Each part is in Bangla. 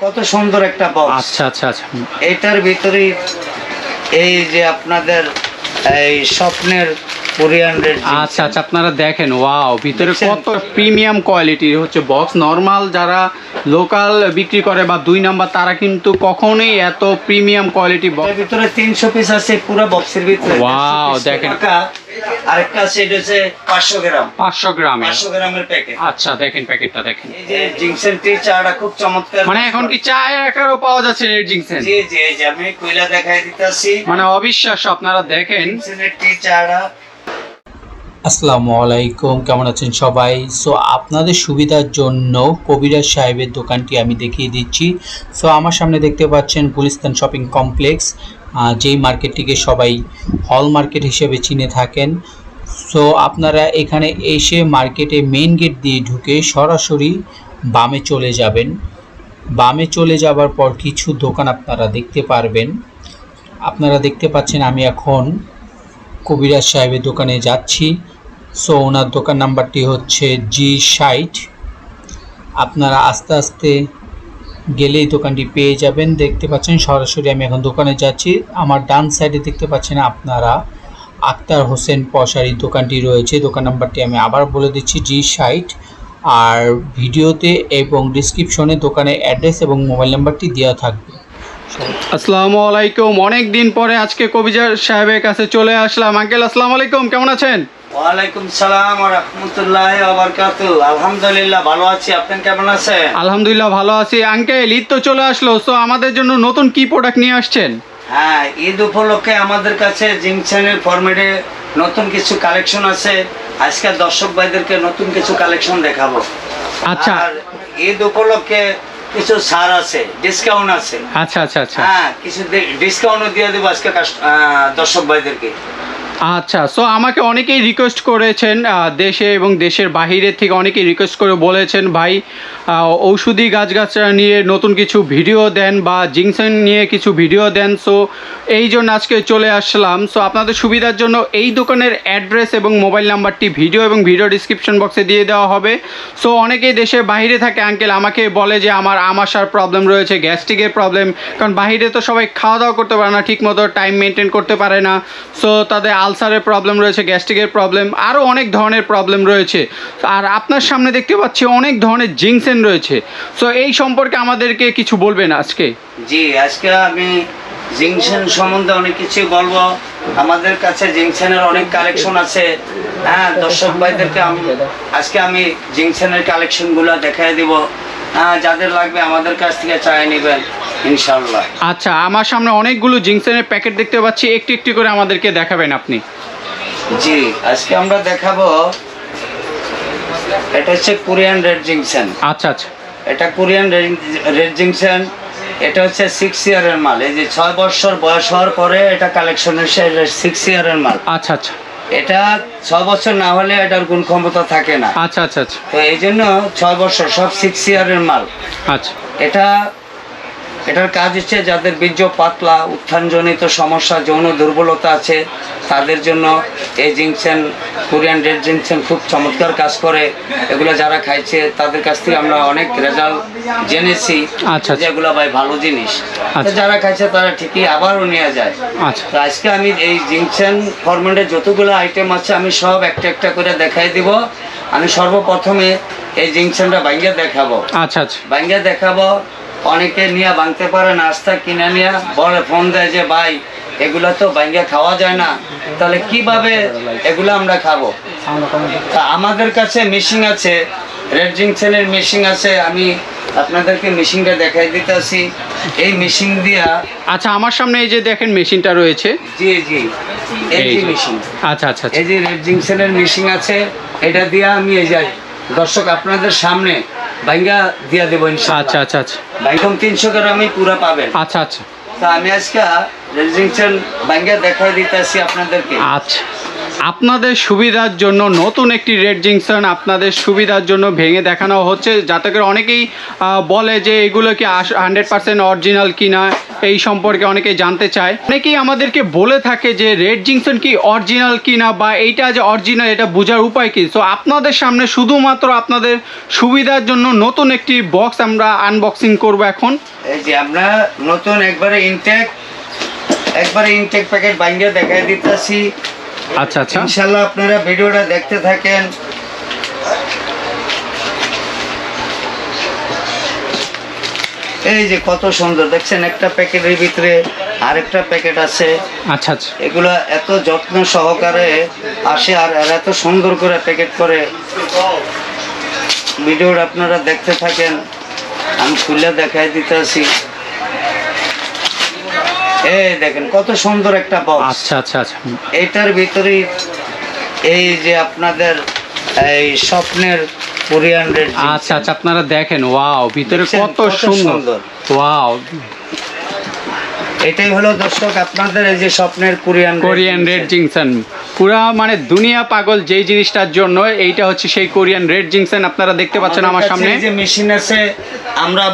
কত সুন্দর একটা বক্স আচ্ছা আচ্ছা আচ্ছা। এটার ভিতরে এই যে আপনাদের এই স্বপ্নের কোরিয়ান রেড আচ্ছা আচ্ছা আপনারা দেখেন ওয়াও ভিতরে কত প্রিমিয়াম কোয়ালিটির হচ্ছে বক্স। নর্মাল যারা লোকাল বিক্রি করে বা দুই নাম্বার তারা কিন্তু কখনোই এত প্রিমিয়াম কোয়ালিটি বক্স ভিতরে তিনশো পিস আছে পুরো বক্সের ভিতরে। Wow, 100 piece দেখেন। আরেকটা সেট হচ্ছে পাঁচশো গ্রাম। পাঁচশো গ্রামে। পাঁচশো গ্রামের প্যাকেট আচ্ছা দেখেন প্যাকেটটা দেখেন। এই যে জিংসেন টি চাটা খুব চমৎকার। মানে এখন কি চায়ের আকারও পাওয়া যাচ্ছে রেড জিংসেন জি জি আমি কইলা দেখাই দিতেছি। মানে অবিশ্বাস্য আপনারা দেখেন। জিংসেনের টি চাটা। আসসালামু আলাইকুম, কেমন আছেন সবাই? সো আপনাদের সুবিধার জন্য কবিরাজ সাহেবের দোকানটি আমি দেখিয়ে দিচ্ছি। সো আমার সামনে দেখতে পাচ্ছেন গুলিস্তান শপিং কমপ্লেক্স যেই মার্কেটটিকে সবাই হল মার্কেট হিসেবে চিনে থাকেন। সো আপনারা এখানে এসে মার্কেটে মেন গেট দিয়ে ঢুকে সরাসরি বামে চলে যাবেন। বামে চলে যাবার পর কিছু দোকান আপনারা দেখতে পারবেন। আপনারা দেখতে পাচ্ছেন আমি এখন কবিরাজ সাহেবের দোকানে যাচ্ছি। সো ওনার দোকান নাম্বারটি হচ্ছে জি ষাট আপনারা আস্তে আস্তে গেলেই দোকানটি পেয়ে যাবেন। দেখতে পাচ্ছেন, সরাসরি আমি এখন দোকানে যাচ্ছি। আমার ডান সাইডে দেখতে পাচ্ছেন আপনারা আক্তার হোসেন পশারি দোকানটি রয়েছে। দোকান নাম্বারটি আমি আবার বলে দিচ্ছি জি ষাট আর ভিডিওতে এবং ডিসক্রিপশনে দোকানের অ্যাড্রেস এবং মোবাইল নাম্বারটি দেওয়া থাকবে। আসসালামু আলাইকুম। অনেক দিন পরে আজকে কবিজার সাহেবের কাছে চলে আসলাম। আঙ্কেল, আসসালামু আলাইকুম। কেমন আছেন? ওয়ালাইকুম সালাম রাহমাতুল্লাহি ওয়া আলহামদুলিল্লাহ ভালো আছি। আপনি কেমন আছেন? আলহামদুলিল্লাহ ভালো আছি। আঙ্কেল ঈদ তো চলে আসলো সো আমাদের জন্য নতুন কি প্রোডাক্ট নিয়ে আসছেন? হ্যাঁ ঈদ উপলক্ষে আমাদের কাছে জিংছেনের ফরম্যাটে নতুন কিছু কালেকশন আছে। আজকে দর্শক ভাইদেরকে নতুন কিছু কালেকশন দেখাবো। আচ্ছা। আর ঈদ উপলক্ষে কিছু ছাড় আছে ডিসকাউন্ট আছে। আচ্ছা আচ্ছা আচ্ছা। হ্যাঁ কিছু ডিসকাউন্টও দিয়ে দেবো আজকে দর্শক ভাইদেরকে। আচ্ছা সো আমাকে অনেকেই রিকোয়েস্ট করেছেন দেশে এবং দেশের বাহিরের থেকে অনেকেই রিকোয়েস্ট করে বলেছেন, ভাই ঔষধি গাছগাছরা নিয়ে নতুন কিছু ভিডিও দেন বা জিংসেন নিয়ে কিছু ভিডিও দেন। সো এই জন্য আজকে চলে আসলাম। সো আপনাদের সুবিধার জন্য এই দোকানের অ্যাড্রেস এবং মোবাইল নাম্বারটি ভিডিও এবং ভিডিও ডিসক্রিপশন বক্সে দিয়ে দেওয়া হবে। সো অনেকেই দেশের বাইরে থাকে আঙ্কেল আমাকে বলে যে, আমার আমাশার প্রবলেম রয়েছে গ্যাস্ট্রিকের প্রবলেম কারণ বাইরে তো সবাই খাওয়া দাওয়া করতে পারে না ঠিক মতো টাইম মেনটেন করতে পারে না। সো তাদের আলসারের প্রবলেম রয়েছে, গ্যাস্ট্রিকের প্রবলেম আরও অনেক ধরনের প্রবলেম রয়েছে। আর আপনার সামনে দেখতে পাচ্ছি অনেক ধরনের জিংসেন রয়েছে। সো এই সম্পর্কে আমাদেরকে কিছু বলবেন আজকে? জি, আজকে আমি জিংসেন সম্বন্ধে অনেক কিছু বলব। আমাদের কাছে জিংসেনের অনেক কালেকশন আছে। হ্যাঁ দর্শক ভাইদেরকে আমি আজকে আমি জিংসেনের কালেকশনগুলো দেখাই দিব। যাদের লাগবে আমাদের কাছ থেকে চাই নেবেন ইনশাল্লাহ আচ্ছা আমার সামনে অনেকগুলো জিংসেনের প্যাকেট দেখতে পাচ্ছি একটি একটি করে আমাদেরকে দেখাবেন আপনি। জি আজকে আমরা দেখাবো এটা হচ্ছে কোরিয়ান রেড জিংসেন আচ্ছা আচ্ছা। এটা কোরিয়ান রেড জিংসেন এটা হচ্ছে সিক্স ইয়ারের মাল। এই যে ছয় বছর বয়স হওয়ার পরে এটা কালেকশনের সিক্স ইয়ারের মাল। আচ্ছা আচ্ছা। এটা ছয় বছর না হলে এটার গুণ ক্ষমতা থাকে না। আচ্ছা আচ্ছা আচ্ছা। তো এই জন্য ছয় বছর সব সিক্স ইয়ারের মাল। আচ্ছা। এটা এটার কাজ হচ্ছে যাদের বীর্য পাতলা উত্থানজনিত সমস্যা যৌন দুর্বলতা আছে তাদের জন্য এই জিংসেন কোরিয়ান রেড জিংসেন খুব চমৎকার কাজ করে। এগুলো যারা খাইছে তাদের কাছ থেকে আমরা অনেক রেজাল্ট জেনেছি আচ্ছা, আচ্ছা। যেগুলো ভাই ভালো জিনিস। আচ্ছা। যারা খাইছে তারা ঠিকই আবারও নিয়ে যায়। আচ্ছা। তো আজকে আমি এই জিংসেন ফরম্যাটে যতগুলো আইটেম আছে আমি সব একটা একটা করে দেখাই দিব। আমি সর্বপ্রথমে এই জিংসেনটা ভাঙ্গে দেখাবো। আচ্ছা আচ্ছা। ভাঙ্গে দেখাবো। অনেকে নিয়ে ভাঙতে পারে নাস্তা কিনে নিয়ে বলে ফোন দেয় যে ভাই এগুলো তো ভাঙ্গে খাওয়া যায় না তাহলে কীভাবে এগুলো আমরা খাব? তা আমাদের কাছে মেশিন আছে রেড জিংসেনের মেশিন আছে আমি আপনাদেরকে মেশিনটা দেখাই দিতে দিতেছি। এই মেশিন দিয়া আচ্ছা আমার সামনে এই যে দেখেন মেশিনটা রয়েছে। জি জি এই যে। মেশিন আচ্ছা আচ্ছা আচ্ছা। এই যে রেড জিংসেনের মেশিন আছে এটা দিয়া আমি এই যাই দর্শক আপনাদের সামনে ভাঙ্গা দিয়া দেবো আচ্ছা আচ্ছা আচ্ছা। বাইকম তিনশো গ্রামই পুরা পাবেন। আচ্ছা আচ্ছা। তা আমি আজকে রেজিংশন ব্যাংকে দেখাই দিতেছি আপনাদেরকে। আচ্ছা। আপনাদের সুবিধার জন্য নতুন একটি রেড জিংসন আপনাদের সুবিধার জন্য ভেঙে দেখানো হচ্ছে। যাতে করে অনেকেই বলে যে এগুলো কি হান্ড্রেড পার্সেন্ট অরিজিনাল কিনা। এই সম্পর্কে অনেকেই জানতে চায়। অনেকেই আমাদেরকে বলে থাকে যে রেড জিংসন কি অরিজিনাল কিনা বা এইটা যে অরিজিনাল এটা বোঝার উপায় কি? সো আপনাদের সামনে শুধুমাত্র আপনাদের সুবিধার জন্য নতুন একটি বক্স আমরা আনবক্সিং করব এখন। এই যে আমরা নতুন একবারে ইনটেক একবারে ইনটেক প্যাকেট বাইঙ্গে দেখাই দিতেছি। আচ্ছা আচ্ছা। ইনশাল্লাহ আপনারা ভিডিওটা দেখতে থাকেন। এই যে কত সুন্দর দেখছেন একটা প্যাকেটের ভিতরে আরেকটা প্যাকেট আছে। আচ্ছা আচ্ছা। এগুলো এত যত্ন সহকারে আসে আর এরা এত সুন্দর করে প্যাকেট করে। ভিডিওটা আপনারা দেখতে থাকেন আমি খুলে দেখাই দিতেছি। এই দেখেন কত সুন্দর একটা বক্স আচ্ছা আচ্ছা আচ্ছা। এটার ভিতরেই এই যে আপনাদের এই স্বপ্নের কোরিয়ান রেড আচ্ছা আচ্ছা আপনারা দেখেন ওয়াও ভিতরে কত সুন্দর। ওয়াও। এটাই হলো দর্শক আপনাদের এই যে স্বপ্নের কোরিয়ান কোরিয়ান রেড জিংসন পুরা মানে দুনিয়া পাগল যেই জিনিসটার জন্য এইটা হচ্ছে সেই কোরিয়ান রেড জিংসন আপনারা দেখতে পাচ্ছেন আমার সামনে। যে মেশিন আছে আমরা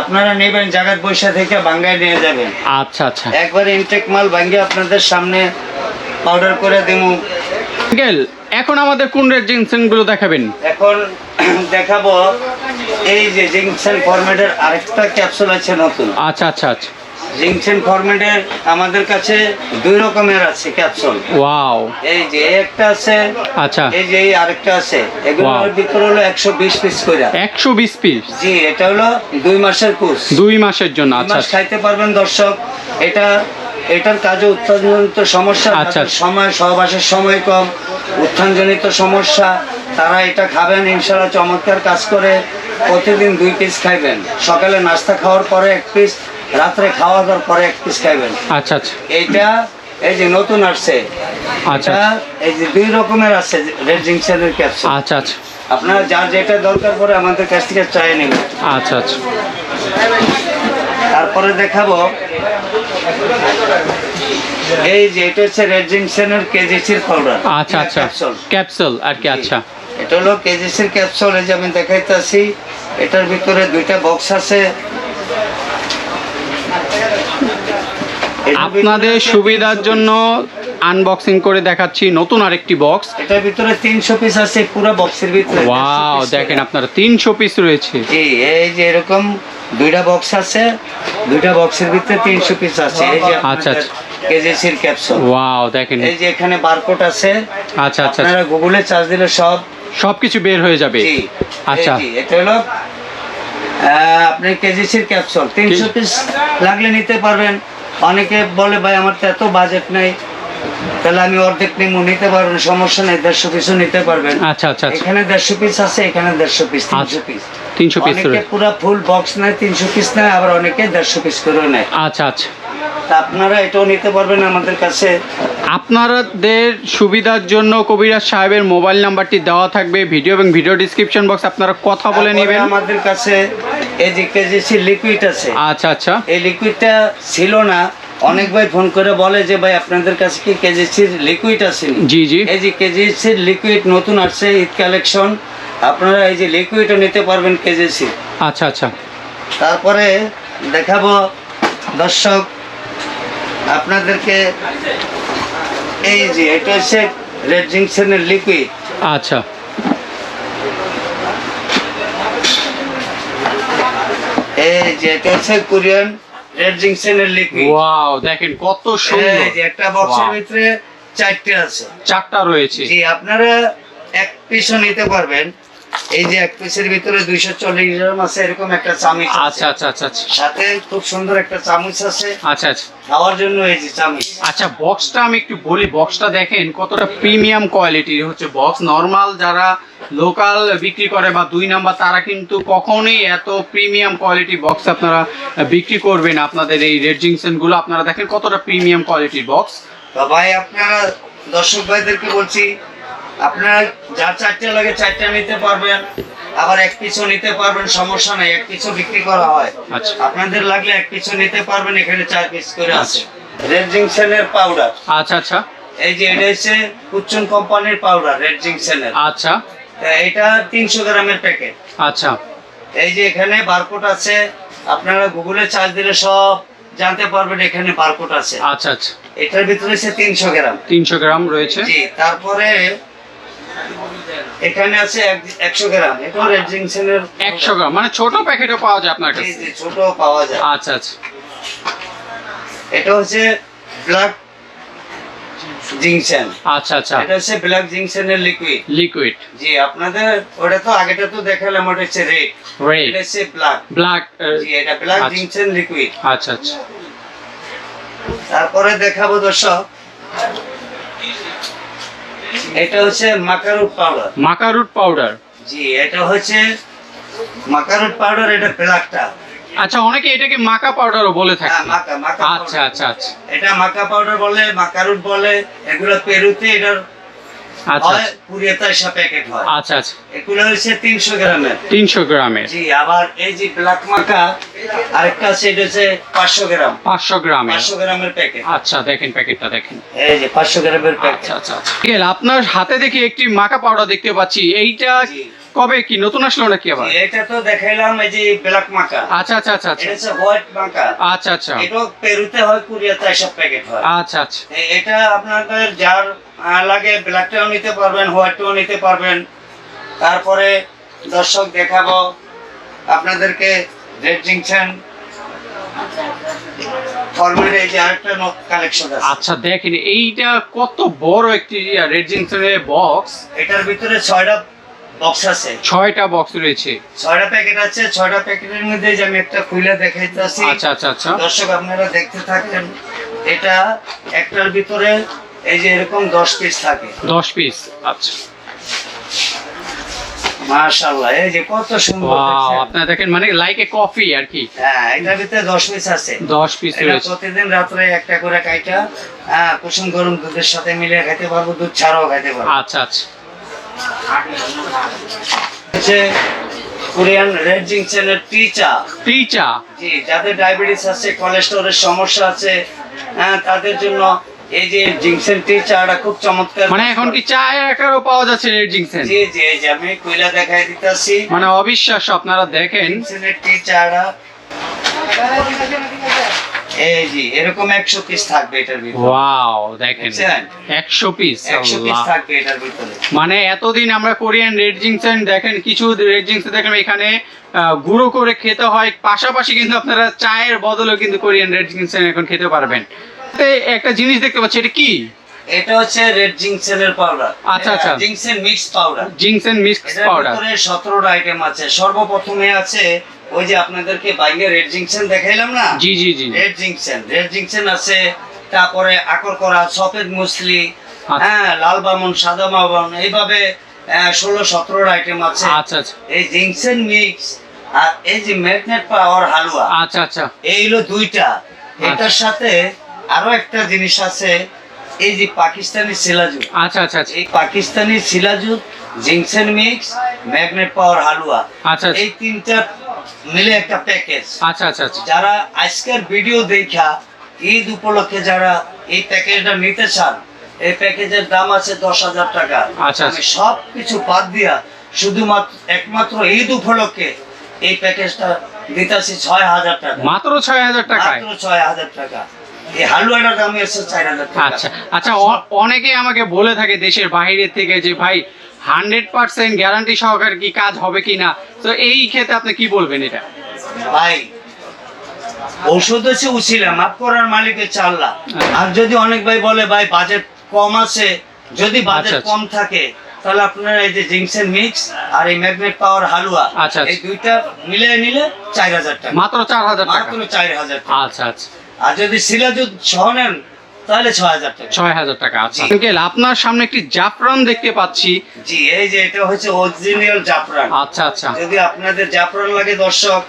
আপনারা নেবেন জায়গার পয়সা থেকে বাঙ্গায় নিয়ে যাবেন। আচ্ছা আচ্ছা। একবার ইনটেক মাল ভাঙ্গে আপনাদের সামনে পাউডার করে দেবো এখন আমাদের কোন রেড জিংসনগুলো দেখাবেন? এখন দেখাবো। এই যে জিংসেন ফরম্যাটের আরেকটা ক্যাপসুল আছে নতুন। আচ্ছা আচ্ছা আচ্ছা। জিংসেন ফরম্যাটের আমাদের কাছে দুই রকমের আছে ক্যাপসুল ওয়াও। এই যে একটা আছে আচ্ছা। এই যে এই আরেকটা আছে। এগুলোর. ভিতরে হলো একশো বিশ পিস করে। একশো বিশ পিস জি এটা হলো দুই মাসের কোর্স দুই মাসের জন্য আচ্ছা আচ্ছা। খাইতে পারবেন দর্শক। এটা এটার কাজে উত্থানজনিত সমস্যা আচ্ছা। সময় সহবাসের সময় কম উত্থানজনিত সমস্যা তারা এটা খাবেন ইনশাল্লাহ চমৎকার কাজ করে প্রতিদিন দুই পিস খাইবেন। সকালে নাস্তা খাওয়ার পরে এক পিস রাত্রে খাওয়া দাওয়ার পরে এক পিস খাইবেন। আচ্ছা আচ্ছা। এইটা এই যে নতুন আসছে আচ্ছা। এই যে দুই রকমের আছে রেড জিংসেনের ক্যাপসুল আচ্ছা আচ্ছা। আপনার যার যেটা দরকার পড়ে আমাদের কাছ থেকে চাই নেবেন। আচ্ছা আচ্ছা। তারপরে দেখাবো এই যে এটা হচ্ছে রেড কেজিসির পাউডার আচ্ছা আচ্ছা। ক্যাপসুল আর কি আচ্ছা। এটা হলো কেজিসির ক্যাপসুল এই যে আমি দেখাইতেছি। এটার ভিতরে দুইটা বক্স আছে। আপনাদের সুবিধার জন্য আনবক্সিং করে দেখাচ্ছি নতুন আরেকটি বক্স এটার ভিতরে তিনশো পিস আছে পুরো বক্সের ভিতরে। ওয়াও দেখেন। আপনারা তিনশো পিস রয়েছে। জি এই যে এরকম দুইটা বক্স আছে দুইটা বক্সের ভিতরে তিনশো পিস আছে। এই যে আচ্ছা, কেজিসির ক্যাপসুল ওয়াও দেখেন। এই যে এখানে বারকোড আছে আচ্ছা আচ্ছা। আপনারা গুগলে চার্জ দিলে সব সব কিছু বের হয়ে যাবে। আচ্ছা। এটা হলো আহ, আপনার কেজিসির ক্যাপসুল তিনশো পিস লাগলে নিতে পারবেন। অনেকে বলে ভাই আমার তো এত বাজেট নেই। তাহলে আমি অর্ধেক নিমু নিতে পারবেন সমস্যা নেই দেড়শো পিসও নিতে পারবেন। আচ্ছা আচ্ছা আচ্ছা। এখানে দেড়শো পিস আছে এখানে দেড়শো পিস তিনশো আচ্ছা, পিস তিনশো পিস অনেকে পুরো ফুল বক্স নেয় তিনশো পিস নেয় আবার অনেকে দেড়শো পিস করেও নেয়। আচ্ছা আচ্ছা। আপনারা এটাও নিতে পারবেন আমাদের কাছে। আপনাদের সুবিধার জন্য কবিরাজ সাহেবের মোবাইল নাম্বারটি দেওয়া থাকবে ভিডিও এবং ভিডিও ডিসক্রিপশন বক্স আপনারা কথা বলে নেবেন। আমাদের কাছে এই যে কেজিসি লিকুইড আছে আচ্ছা আচ্ছা। এই লিকুইডটা ছিল না। অনেক ভাই ফোন করে বলে যে ভাই আপনাদের কাছে কি কেজিসির লিকুইড আছে জি জি। এই যে কেজিসির লিকুইড নতুন আসছে ঈদ কালেকশন আপনারা এই যে লিকুইডও নিতে পারবেন কেজিসি। আচ্ছা আচ্ছা। তারপরে দেখাবো দর্শক আপনাদেরকে এই যে এটা হচ্ছে রেড জিংসেনের লিকুইড আচ্ছা। এই যে এটা হচ্ছে কোরিয়ান রেড জিংসেনের লিকুইড ওয়াও দেখেন কত সুন্দর। এই যে একটা বক্সের ভিতরে চারটে আছে। চারটা রয়েছে। জি আপনারা এক পিসও নিতে পারবেন। এই যে এক পিসের ভিতরে দুইশো চল্লিশ গ্রাম আছে এরকম একটা চামচ আচ্ছা আচ্ছা আচ্ছা আচ্ছা। সাথে খুব সুন্দর একটা চামচ আছে। আচ্ছা আচ্ছা। খাওয়ার জন্য এই যে চামচ। আচ্ছা বক্সটা আমি একটু বলি বক্সটা দেখেন কতটা প্রিমিয়াম কোয়ালিটির হচ্ছে বক্স। নর্মাল যারা লোকাল বিক্রি করে বা দুই নাম্বার তারা কিন্তু কখনোই এত প্রিমিয়াম কোয়ালিটি বক্স আপনারা বিক্রি করবেন আপনাদের এই রেড জিংসনগুলো আপনারা দেখেন কতটা প্রিমিয়াম কোয়ালিটির বক্স। ভাই আপনারা দর্শক ভাইদেরকে বলছি আপনারা যার চারটে লাগে চারটে নিতে পারবেন আবার এক পিছু নিতে পারবেন সমস্যা নাই এক পিছু বিক্রি করা হয়। আচ্ছা। আপনাদের লাগলে এক পিছু নিতে পারবেন এখানে চার পিস করে আছে। রেড জিংসেনের পাউডার। আচ্ছা আচ্ছা। এই যে এটা হচ্ছে কুচন কোম্পানির পাউডার রেড জিংসেনের আচ্ছা। এটা তিনশো গ্রামের প্যাকেট। আচ্ছা। এই যে এখানে বারকোড আছে আপনারা গুগলে চার্জ দিলে সব জানতে পারবেন এখানে বারকোড আছে। আচ্ছা আচ্ছা। এটার ভিতরে আছে তিনশো গ্রাম। তিনশো গ্রাম রয়েছে। জি তারপরে এখানে আছে একশো গ্রাম। এটা রেড জিংসেনের একশো গ্রাম। মানে ছোট প্যাকেটও পাওয়া যায় আপনার কাছে? জি ছোট পাওয়া যায়। আচ্ছা আচ্ছা। এটা হচ্ছে ব্ল্যাক জিংসেন। আচ্ছা আচ্ছা। এটা হচ্ছে ব্ল্যাক জিংসেনের লিকুইড লিকুইড জি আপনাদের ওটা তো আগেটা তো দেখালাম ওটা হচ্ছে রেড রেড এটা হচ্ছে ব্ল্যাক ব্ল্যাক জি এটা ব্ল্যাক আচ্ছা। জিংসেন লিকুইড আচ্ছা আচ্ছা। তারপরে দেখাবো দর্শক। এটা হচ্ছে maca root powder maca root powder জি এটা হচ্ছে মাকারুট পাউডার এটা ব্ল্যাকটা আচ্ছা অনেকে এটাকে মাকা পাউডারও বলে হ্যাঁ থাকে। মাকা মাকা আচ্ছা আচ্ছা আচ্ছা। এটা মাকা পাউডার বলে মাকারুট বলে এগুলো পেরুতে এটার আচ্ছা হয় কুড়ি পয়সা প্যাকেট হয়। আচ্ছা আচ্ছা। এগুলো হচ্ছে তিনশো গ্রামের। তিনশো গ্রামের। জি আবার এই যে ব্ল্যাক মাকা আরেকটা আছে এটা হচ্ছে পাঁচশো গ্রাম। পাঁচশো গ্রামের। পাঁচশো গ্রামের প্যাকেট আচ্ছা দেখেন প্যাকেটটা দেখেন। এই যে পাঁচশো গ্রামের প্যাকেট আচ্ছা আচ্ছা আচ্ছা। ঠিক আছে, আপনার হাতে দেখি একটি মাকা পাউডার দেখতে পাচ্ছি। এইটা কবে কি? নতুন আসলো নাকি আবার? এটা তো দেখাইলাম এই যে ব্ল্যাক মাকা আচ্ছা আচ্ছা আচ্ছা আচ্ছা। এটা হচ্ছে হোয়াইট মাকা আচ্ছা আচ্ছা। এটাও পেরুতে হয় কুড়ি সব প্যাকেট হয়। আচ্ছা আচ্ছা। এটা আপনাদের যার লাগে ব্ল্যাকটাও নিতে পারবেন হোয়াইটটাও নিতে পারবেন। তারপরে দর্শক দেখাবো আপনাদেরকে রেড জিংশন এই যে আরেকটা কালেকশন আছে। আচ্ছা দেখেন এইটা কত বড় একটি রেড বক্স এটার ভিতরে ছয়টা বক্স আছে। ছয়টা বক্স রয়েছে। ছয়টা প্যাকেট আছে ছয়টা প্যাকেটের মধ্যে যে আমি একটা খুলে দেখাইতেছি। আচ্ছা আচ্ছা আচ্ছা। দর্শক আপনারা দেখতে থাকেন এটা একটার ভিতরে এই যে এরকম দশ পিস থাকে। দশ পিস আচ্ছা। মাশাআল্লাহ এই যে কত সুন্দর ওয়াও দেখেন মানে লাইক এ কফি আর কি। হ্যাঁ এটার ভিতরে দশ পিস আছে। দশ পিস রয়েছে। প্রতিদিন রাত্রে একটা করে কাইটা হ্যাঁ কুসুম গরম দুধের সাথে মিলিয়ে খাইতে পারব দুধ ছাড়াও খাইতে পারব। আচ্ছা আচ্ছা। হচ্ছে কোরিয়ান রেড জিংসেনের জি যাদের ডায়াবেটিস আছে কোলেস্টেরলের সমস্যা আছে হ্যাঁ তাদের জন্য এই যে জিংসেন টি চাটা খুব চমৎকার মানে এখন কি চায়ের আকারও পাওয়া যাচ্ছে রেড জিংসেন জি জি এই যে আমি কইলা দেখাই দিতেছি। মানে অবিশ্বাস্য আপনারা দেখেন। জিংসেনের টি চাটা। এই জি এরকম একশো পিস থাকবে এটার ভিতরে। ওয়াও দেখেন। দেখছেন? একশো পিস একশো পিস থাকবে এটার ভিতরে। মানে এতদিন আমরা কোরিয়ান রেড জিংসেন দেখেন কিছু রেড জিংসেন দেখেন এখানে গুঁড়ো করে খেতে হয়। পাশাপাশি কিন্তু আপনারা চায়ের বদলেও কিন্তু কোরিয়ান রেড জিংসেন এখন খেতে পারবেন। তো একটা জিনিস দেখতে পাচ্ছি এটা কি? এটা হচ্ছে রেড জিংসেনের পাউডার আচ্ছা, আচ্ছা। Ginseng mix powder ginseng mix powder ভিতরে সতেরোটা আইটেম আছে। সর্বপ্রথমে আছে ওই যে আপনাদেরকে বাইরে রেড জিংসেন দেখাইলাম না? জি জি জি। রেড জিংসেন রেড জিংসেন আছে তারপরে আকর করা সফেদ মুসলি আচ্ছা। হ্যাঁ লাল বামন সাদা বামন এইভাবে ষোলো সতেরোটা আইটেম আছে। আচ্ছা আচ্ছা। এই জিংসেন মিক্স আর এই যে ম্যাগনেট পাওয়ার হালুয়া আচ্ছা আচ্ছা। এই হলো দুইটা। এটার সাথে আরও একটা জিনিস আছে এই যে পাকিস্তানি সিলাজু আচ্ছা আচ্ছা আচ্ছা। এই পাকিস্তানি সিলাজু জিংসেন মিক্স ম্যাগনেট পাওয়ার হালুয়া। আচ্ছা আচ্ছা। এই তিনটা মিলে একটা প্যাকেজ আচ্ছা আচ্ছা আচ্ছা। যারা আজকের ভিডিও দেখা ঈদ উপলক্ষে যারা এই প্যাকেজটা নিতে চান এই প্যাকেজের দাম আছে দশ হাজার টাকা। আচ্ছা, আমি সব কিছু বাদ দিয়া শুধুমাত্র একমাত্র ঈদ উপলক্ষে এই প্যাকেজটা দিতেছি ছয় হাজার টাকা। মাত্র ছয় হাজার টাকা মাত্র ছয় হাজার টাকা। আচ্ছা আচ্ছা অনেকে আমাকে বলে থাকে দেশের বাইরে থেকে যে ভাই হান্ড্রেড পার্সেন্ট গ্যারান্টি সহকারে কি কাজ হবে কি না তো এই ক্ষেত্রে আপনি কি বলবেন এটা? ভাই ঔষধ হচ্ছে মাফ করার মালিকের চাল্লা। আচ্ছা। আর যদি অনেক ভাই বলে ভাই বাজেট কম আছে যদি বাজেট আচ্ছা। কম থাকে তাহলে আপনারা এই যে জিংসেন মিক্স আর এই ম্যাগনেট পাওয়ার হালুয়া আচ্ছা। এই দুইটা মিলে নিলে চার হাজার টাকা। মাত্র চার হাজার টাকা। মাত্র চার হাজার আচ্ছা আচ্ছা। আর যদি সিরাজুদ সহ নেন তাহলে ছয় হাজার টাকা। ছয় হাজার টাকা আছে আঙ্কেল আপনার সামনে একটি জাফরান দেখতে পাচ্ছি। জি এই যে এটা হচ্ছে অরিজিনাল জাফরান। আচ্ছা আচ্ছা। যদি আপনাদের জাফরান লাগে দর্শক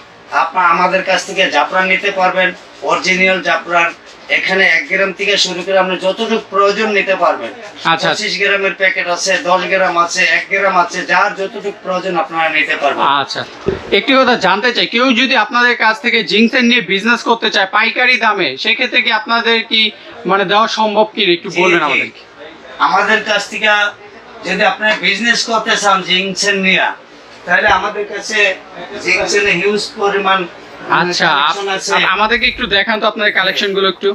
আপনার আমাদের কাছ থেকে জাফরান নিতে পারবেন অরিজিনাল জাফরান। এখানে এক গ্রাম থেকে শুরু করে আপনি যতটুকু প্রয়োজন নিতে পারবেন। আচ্ছা। পঁচিশ গ্রামের প্যাকেট আছে দশ গ্রাম আছে এক গ্রাম আছে যার যতটুকু প্রয়োজন আপনারা নিতে পারবেন। আচ্ছা। একটি কথা জানতে চাই কেউ যদি আপনাদের কাছ থেকে জিংসেন নিয়ে বিজনেস করতে চায় পাইকারি দামে সেক্ষেত্রে কি আপনাদের কি মানে দেওয়া সম্ভব কি? একটু বলবেন। আমাদেরকে। আমাদের কাছ থেকে যদি আপনার বিজনেস করতে চান জিংসেন নিয়ে তাহলে আমাদের কাছে জিংসেনে হিউজ পরিমাণ আচ্ছা আমাদেরকে একটু দেখান তো আপনার কালেকশনগুলো একটু।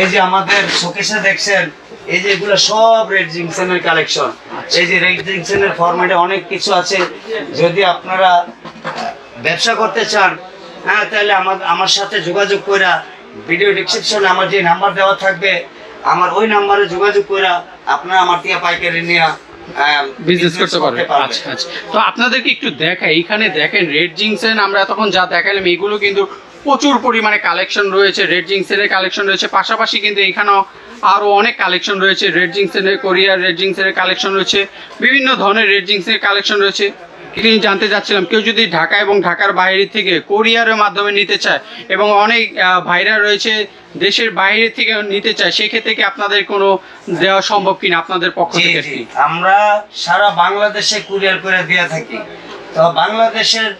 এই যে আমাদের শোকেসে দেখছেন এই যে এগুলো সব রেড জিংসেনের কালেকশন এই যে রেড জিংসেনের ফরম্যাটে অনেক কিছু আছে। যদি আপনারা ব্যবসা করতে চান হ্যাঁ তাহলে আমার আমার সাথে যোগাযোগ কইরা ভিডিও ডিসক্রিপশনে আমার যে নাম্বার দেওয়া থাকবে আমার ওই নাম্বারে যোগাযোগ কইরা আপনারা আমার থেকে পাইকারি নিয়ে বিজনেস করতে পারবে। আচ্ছা আচ্ছা। তো আপনাদেরকে একটু দেখাই এখানে দেখেন রেড জিংসেন আমরা তখন যা দেখালাম এগুলো কিন্তু প্রচুর পরিমাণে কালেকশন রয়েছে। রেড জিংসেনের কালেকশন রয়েছে। পাশাপাশি কিন্তু এখানেও আরও অনেক কালেকশন রয়েছে। রেড জিংসেনের কোরিয়ার রেড জিংসেনের কালেকশন রয়েছে। বিভিন্ন ধরনের রেড জিংসের কালেকশন রয়েছে। জিনিস জানতে চাচ্ছিলাম কেউ যদি ঢাকা এবং ঢাকার বাইরে থেকে কোরিয়ারের মাধ্যমে নিতে চায় এবং অনেক ভাইরা রয়েছে দেশের বাইরে থেকে নিতে চায় সেক্ষেত্রে কি আপনাদের কোনো দেওয়া সম্ভব কিনা আপনাদের পক্ষ থেকে? আমরা সারা বাংলাদেশে কুরিয়ার করে দিয়ে থাকি। তো বাংলাদেশের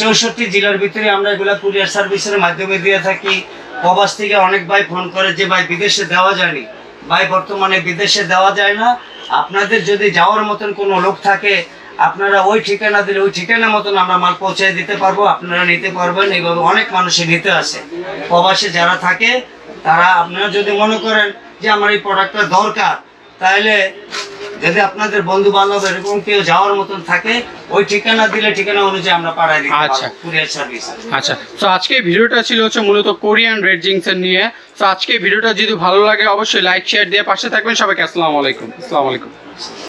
চৌষট্টি জেলার ভিতরে আমরা এগুলা কুরিয়ার সার্ভিসের মাধ্যমে দিয়ে থাকি। প্রবাস থেকে অনেক ভাই ফোন করে যে ভাই বিদেশে দেওয়া যায়নি। ভাই বর্তমানে বিদেশে দেওয়া যায় না। আপনাদের যদি যাওয়ার মতন কোনো লোক থাকে আপনারা ওই ঠিকানা দিলে ওই ঠিকানা মতন আমরা মাল পৌঁছে দিতে পারব আপনারা নিতে পারবেন। এইভাবে অনেক মানুষই নিতে আসে প্রবাসে যারা থাকে তারা আপনারা যদি মনে করেন যে আমার এই প্রোডাক্টটা দরকার তাহলে যদি আপনাদের বন্ধু বান্ধব এরকম কেউ যাওয়ার মতন থাকে ওই ঠিকানা দিলে ঠিকানা অনুযায়ী আমরা পাঠাই দিই আচ্ছা। কুরিয়ার সার্ভিস আচ্ছা। তো আজকে ভিডিওটা ছিল হচ্ছে মূলত কোরিয়ান রেড জিংসের নিয়ে। তো আজকে ভিডিওটা যদি ভালো লাগে অবশ্যই লাইক শেয়ার দিয়ে পাশে থাকবেন। সবাইকে আসসালামু আলাইকুম। আসসালামু আলাইকুম।